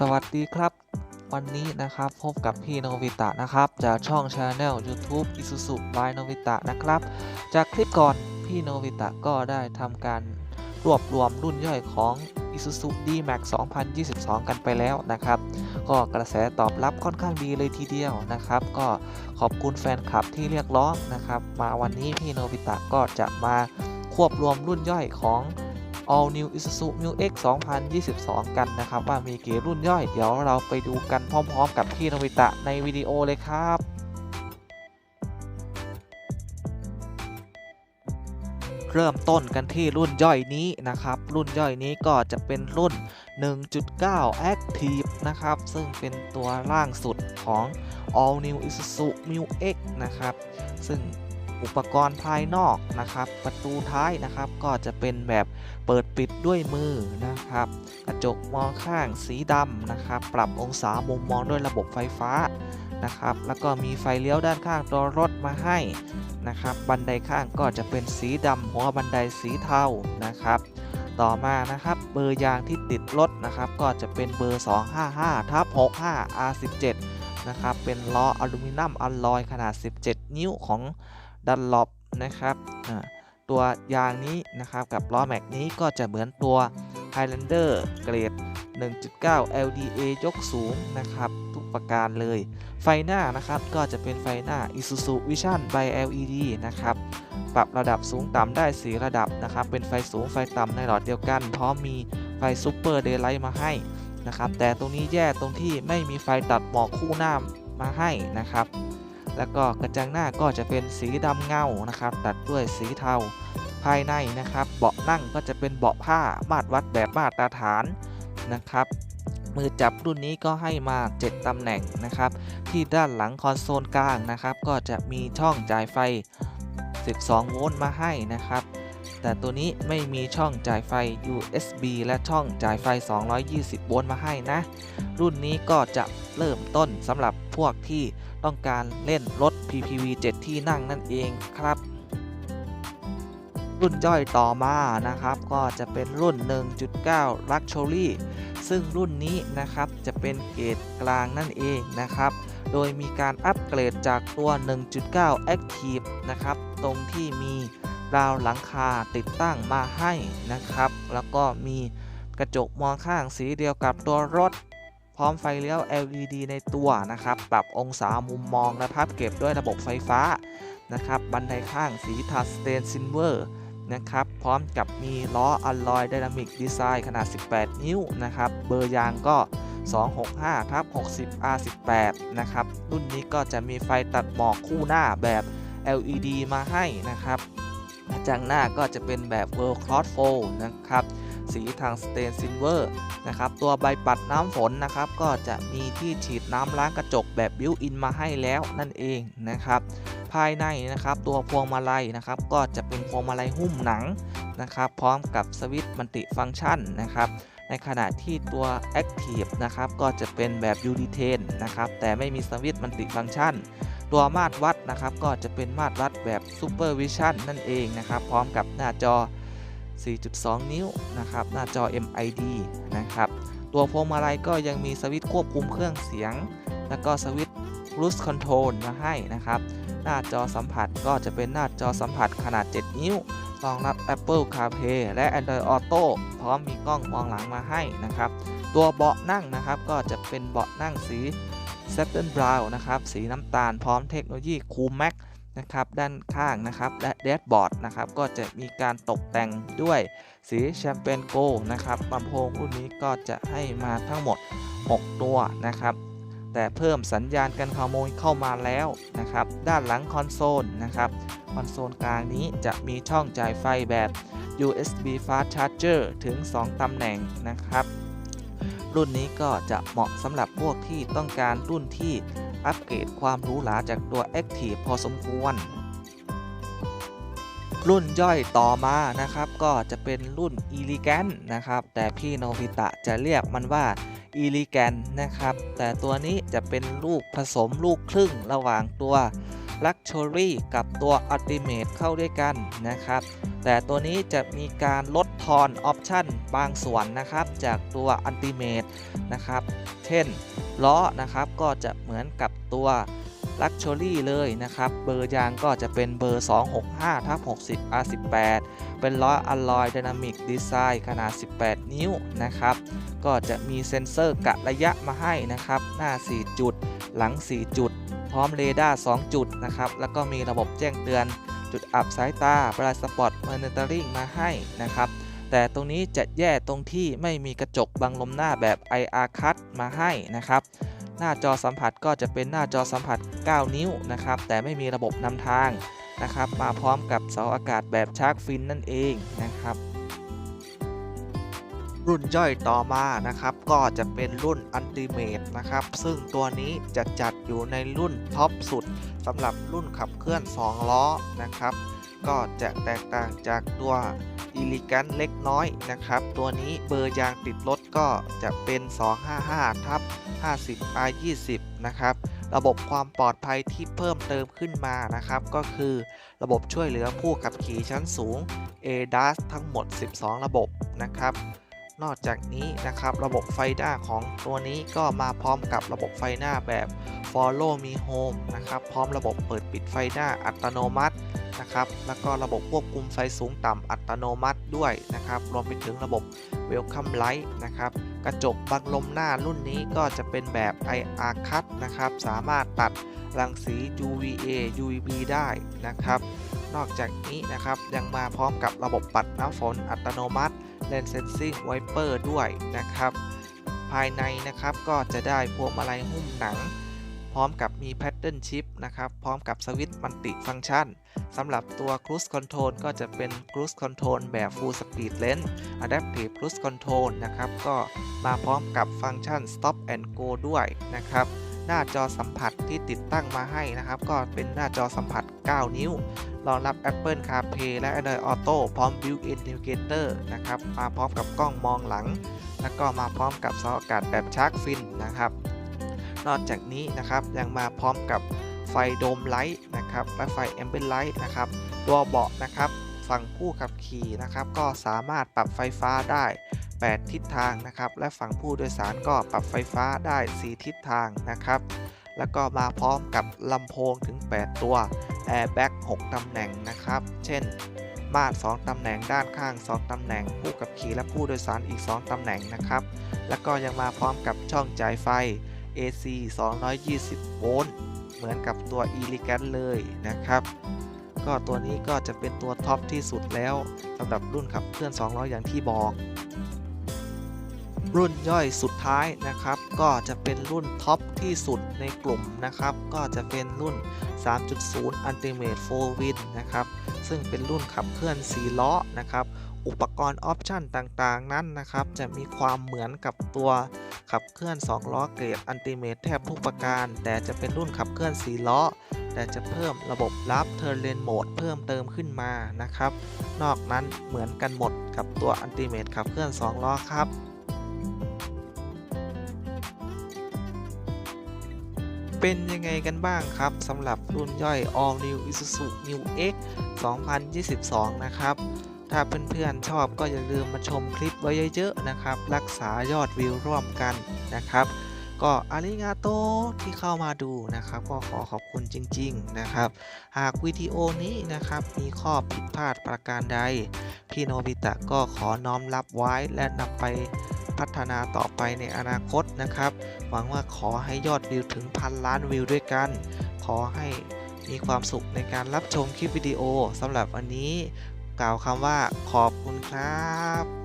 สวัสดีครับ วันนี้นะครับพบกับพี่โนวิตะนะครับ จากช่อง Channel YouTube Isuzu by โนวิตะนะครับ จากคลิปก่อนพี่โนวิตะก็ได้ทำการรวบรวมรุ่นย่อยของ Isuzu D-Max 2022 กันไปแล้วนะครับ ก็กระแสตอบรับค่อนข้างดีเลยทีเดียวนะครับ ก็ขอบคุณแฟนคลับที่เรียกร้องนะครับ มาวันนี้พี่โนบิตะก็จะมาควบรวมรุ่นย่อยของ All New Isuzu Mu X 2022 กันนะครับ ว่ามีกี่รุ่นย่อย เดี๋ยวเราไปดูกันพร้อมๆ กับพี่โนบิตะในวิดีโอเลยครับเริ่มต้นกันที่รุ่นย่อยนี้นะครับ รุ่นย่อยนี้ก็จะเป็นรุ่น 1.9 Active นะครับ ซึ่งเป็นตัวล่างสุดของ All New Isuzu Mu X นะครับ ซึ่ง อุปกรณ์ภายนอกนะครับ ประตูท้ายนะครับก็จะเป็นแบบเปิดปิดด้วยมือนะครับกระจกมองข้างสีดำนะครับ ปรับองศามุมมองด้วยระบบไฟฟ้านะครับ แล้วก็มีไฟเลี้ยวด้านข้างตัวรถมาให้นะครับ บันไดข้างก็จะเป็นสีดำหัวบันไดสีเทานะครับ ต่อมานะครับ เบอร์ยางที่ติดรถนะครับ ก็จะเป็นเบอร์ 255ทับ65 R17 นะครับ เป็นล้ออลูมิเนียมอลลอยขนาด 17 นิ้วของ ดันลอปนะครับตัวยางนี้นะครับกับล้อแม็กนี้ก็จะเหมือนตัว Highlander เกรด 1.9 LDA ยกสูงนะครับ ทุกประการเลย ไฟหน้านะครับก็จะเป็นไฟหน้า Isuzu Vision by LED นะครับ ปรับระดับสูงต่ำได้ 4 ระดับนะครับ เป็นไฟสูงไฟต่ำในหลอดเดียวกัน พร้อมมีไฟซูเปอร์เดย์ไลท์มาให้นะครับ แต่ตรงนี้แย่ตรงที่ไม่มีไฟตัดหมอกคู่หน้ามาให้นะครับ แล้วก็กระจังหน้าก็จะเป็นสีดำเงานะครับ ตัดด้วยสีเทา ภายในนะครับ เบาะนั่งก็จะเป็นเบาะผ้ามาตรวัดแบบมาตรฐานนะครับมือจับรุ่นนี้ก็ให้มา 7 ตำแหน่งนะครับ ที่ด้านหลังคอนโซลกลางนะครับ ก็จะมีช่องจ่ายไฟ 12 โวลต์มาให้นะครับ แต่ตัวนี้ไม่มีช่องจ่ายไฟ USB และช่องจ่ายไฟ 220 โวลต์มาให้นะ รุ่นนี้ก็จะเริ่มต้นสำหรับพวกที่ต้องการเล่นรถ PPV 7 ที่นั่งนั่นเองครับ รุ่นย่อยต่อมานะครับ ก็จะเป็นรุ่น 1.9 Luxury ซึ่งรุ่นนี้นะครับจะเป็นเกรดกลางนั่นเองนะครับ โดยมีการอัปเกรดจากตัว 1.9 Active นะครับ ตรงที่มี ราวหลังคาติดตั้งมาให้นะครับ แล้วก็มีกระจกมองข้างสีเดียวกับตัวรถ พร้อมไฟเลี้ยว LED ในตัวนะครับ ปรับองศามุมมองและพับเก็บด้วยระบบไฟฟ้านะครับ บันไดข้างสีทัสเตนซิลเวอร์นะครับ พร้อมกับมีล้ออัลลอยไดนามิกดีไซน์ขนาด 18 นิ้วนะครับ เบอร์ยางก็ 265ทับ60 R18 นะครับ รุ่นนี้ก็จะมีไฟตัดหมอกคู่หน้าแบบ LED มาให้นะครับ จังหน้าก็จะเป็นแบบ World Cross f o l นะครับ สีทางสเตนซิลเวอร์นะครับ ตัวใบปัดน้ำฝนนะครับ ก็จะมีที่ฉีดน้ำล้างกระจกแบบบิวอินมาให้แล้วนั่นเองนะครับ ภายในนะครับตัวพวงมาลัยนะครับ ก็จะเป็นพวงมาลัยหุ้มหนังนะครับ พร้อมกับสวิตช์มัลติฟังก์ชันนะครับในขณะที่ตัว Active นะครับ ก็จะเป็นแบบ u d 1 0นะครับ แต่ไม่มีสวิตช์มัลติฟังก์ชัน ตัวมาตรวัดนะครับ ก็จะเป็นมาตรวัดแบบ Super Vision นั่นเองนะครับ พร้อมกับหน้าจอ 4.2 นิ้วนะครับ หน้าจอ MID นะครับ ตัวพวงมาลัยก็ยังมีสวิตช์ควบคุมเครื่องเสียง แล้วก็สวิตช์ Cruise Control มาให้นะครับ หน้าจอสัมผัสก็จะเป็นหน้าจอสัมผัสขนาด 7 นิ้วรองรับ Apple CarPlay และ Android Auto พร้อมมีกล้องมองหลังมาให้นะครับ ตัวเบาะนั่งนะครับก็จะเป็นเบาะนั่งสี Satin Brown นะครับ สีน้ำตาลพร้อมเทคโนโลยี Cool Max นะครับ ด้านข้างนะครับ และแดชบอร์ดนะครับ ก็จะมีการตกแต่งด้วยสีแชมเปญโกนะครับลำโพงรุ่นนี้ก็จะให้มาทั้งหมด 6 ตัวนะครับ แต่เพิ่มสัญญาณการขโมยเข้ามาแล้วนะครับ ด้านหลังคอนโซลนะครับ คอนโซลกลางนี้จะมีช่องจ่ายไฟแบบ USB Fast Charger ถึง 2 ตำแหน่งนะครับ รุ่นนี้ก็จะเหมาะสำหรับพวกที่ต้องการรุ่นที่อัปเกรดความหรูหราจากตัว Active พอสมควร รุ่นย่อยต่อมานะครับ ก็จะเป็นรุ่น Elegant นะครับ แต่พี่โนบิตะจะเรียกมันว่า Elegant นะครับ แต่ตัวนี้จะเป็นลูกผสมลูกครึ่งระหว่างตัว Luxury กับตัว Ultimate เข้าด้วยกันนะครับ แต่ตัวนี้จะมีการลดทอนออปชันบางส่วนนะครับ จากตัว Ultimate นะครับ เช่นล้อนะครับก็จะเหมือนกับตัว Luxury เลยนะครับ เบอร์ยางก็จะเป็นเบอร์ 265ทับ60 R18 เป็นล้อ Alloy Dynamic Design ขนาด 18 นิ้วนะครับ ก็จะมีเซ็นเซอร์กะระยะมาให้นะครับ หน้า 4 จุด หลัง 4 จุด ร้อมเรดาร์ 2 จุดนะครับ แล้วก็มีระบบแจ้งเตือนจุดอับสายตา Blind Spot Monitoring มาให้นะครับ แต่ตรงนี้จะแย่ตรงที่ไม่มีกระจกบังลมหน้าแบบ IR Cut มาให้นะครับ หน้าจอสัมผัสก็จะเป็นหน้าจอสัมผัส 9 นิ้วนะครับ แต่ไม่มีระบบนำทางนะครับ มาพร้อมกับเสาอากาศแบบชาร์กฟินนั่นเองนะครับ รุ่นย่อยต่อมานะครับ ก็จะเป็นรุ่น Ultimate นะครับ ซึ่งตัวนี้จะจัดอยู่ในรุ่นท็อปสุดสำหรับรุ่นขับเคลื่อน 2 ล้อนะครับ ก็จะแตกต่างจากตัว e l e g a n t เล็กน้อยนะครับ ตัวนี้เบอร์ยางติดรถก็จะเป็น 255ทับ50 R 20 นะครับระบบความปลอดภัยที่เพิ่มเติมขึ้นมานะครับ ก็คือระบบช่วยเหลือผู้ขับขี่ชั้นสูง ADAS ทั้งหมด 12 ระบบนะครับ นอกจากนี้นะครับระบบไฟหน้าของตัวนี้ก็มาพร้อมกับระบบไฟหน้าแบบ Follow Me Home นะครับพร้อมระบบเปิดปิดไฟหน้าอัตโนมัตินะครับแล้วก็ระบบควบคุมไฟสูงต่ำอัตโนมัติด้วยนะครับรวมไปถึงระบบ Welcome Light นะครับกระจกบังลมหน้ารุ่นนี้ก็จะเป็นแบบ IR Cut นะครับสามารถตัดรังสี UVA UVB ได้นะครับ นอกจากนี้นะครับยังมาพร้อมกับระบบปัดน้ำฝนอัตโนมัติ Lane Sensing Wiper ด้วยนะครับ ภายในนะครับก็จะได้พวงมาลัยหุ้มหนัง พร้อมกับมี Pattern Shift นะครับ พร้อมกับสวิตช์มัลติฟัง c t ชันสำหรับตัว Cruise Control ก็จะเป็น Cruise Control แบบ Full Speed Length Adaptive Cruise Control นะครับ ก็มาพร้อมกับฟังก์ชัน Stop and Go ด้วยนะครับ หน้าจอสัมผัสที่ติดตั้งมาให้นะครับ ก็เป็นหน้าจอสัมผัส 9 นิ้ว รองรับ Apple CarPlay และ Android Auto พร้อม Built-in Navigator นะครับ มาพร้อมกับกล้องมองหลัง แล้วก็มาพร้อมกับเสาอากาศแบบชาร์กฟินนะครับ นอกจากนี้นะครับยังมาพร้อมกับไฟโดมไลท์นะครับและไฟแอมเบ n ไลท์นะครับ ตัวเบาะนะครับฝั่งผู้ขับขี่นะครับ ก็สามารถปรับไฟฟ้าได้ 8 ทิศทางนะครับ และฝั่งผู้โดยสารก็ปรับไฟฟ้าได้ 4 ทิศทางนะครับ แล้วก็มาพร้อมกับลำโพงถึง 8 ตัว Airbag 6ตำแหน่งนะครับ เช่น มาด2ตำแหน่งด้านข้าง 2 ตำแหน่ง ผู้ขับขี่และผู้โดยสารอีก 2 ตำแหน่งนะครับ แล้วก็ยังมาพร้อมกับช่องจ่ายไฟ AC 220 โวลต์ เหมือนกับตัว e l e g a n t เลยนะครับ ก็ตัวนี้ก็จะเป็นตัวท็อปที่สุดแล้วสำหรับรุ่นขับเคลื่อน2ล้ออย่างที่บอก รุ่นย่อยสุดท้ายนะครับ ก็จะเป็นรุ่นท็อปที่สุดในกลุ่มนะครับ ก็จะเป็นรุ่น 3.0 Ultimate 4 Win นะครับ ซึ่งเป็นรุ่นขับเคลื่อน4ล้อนะครับ อุปกรณ์ออปชันต่างๆ นั้นนะครับ จะมีความเหมือนกับตัวขับเคลื่อน 2 ล้อเกรด Ultimate แทบทุกประการ แต่จะเป็นรุ่นขับเคลื่อน 4 ล้อ แต่จะเพิ่มระบบรับ Terrain Mode เพิ่มเติมขึ้นมานะครับ นอกนั้นเหมือนกันหมดกับตัว Ultimate ขับเคลื่อน 2 ล้อครับ เป็นยังไงกันบ้างครับสำหรับรุ่นย่อย All New Isuzu New X 2022 นะครับ ถ้าเพื่อนๆชอบก็อย่าลืมมาชมคลิปไว้เยอะๆนะครับ รักษายอดวิวร่วมกันนะครับ ก็อาริงาโตที่เข้ามาดูนะครับ ก็ขอขอบคุณจริง ๆนะครับ หากวิดีโอนี้นะครับมีข้อผิดพลาดประการใด พี่โนบิตะก็ขอน้อมรับไว้และนำไป พัฒนาต่อไปในอนาคตนะครับ หวังว่าขอให้ยอดวิวถึงพันล้านวิวด้วยกัน ขอให้มีความสุขในการรับชมคลิปวิดีโอสำหรับวันนี้ กล่าวคำว่าขอบคุณครับ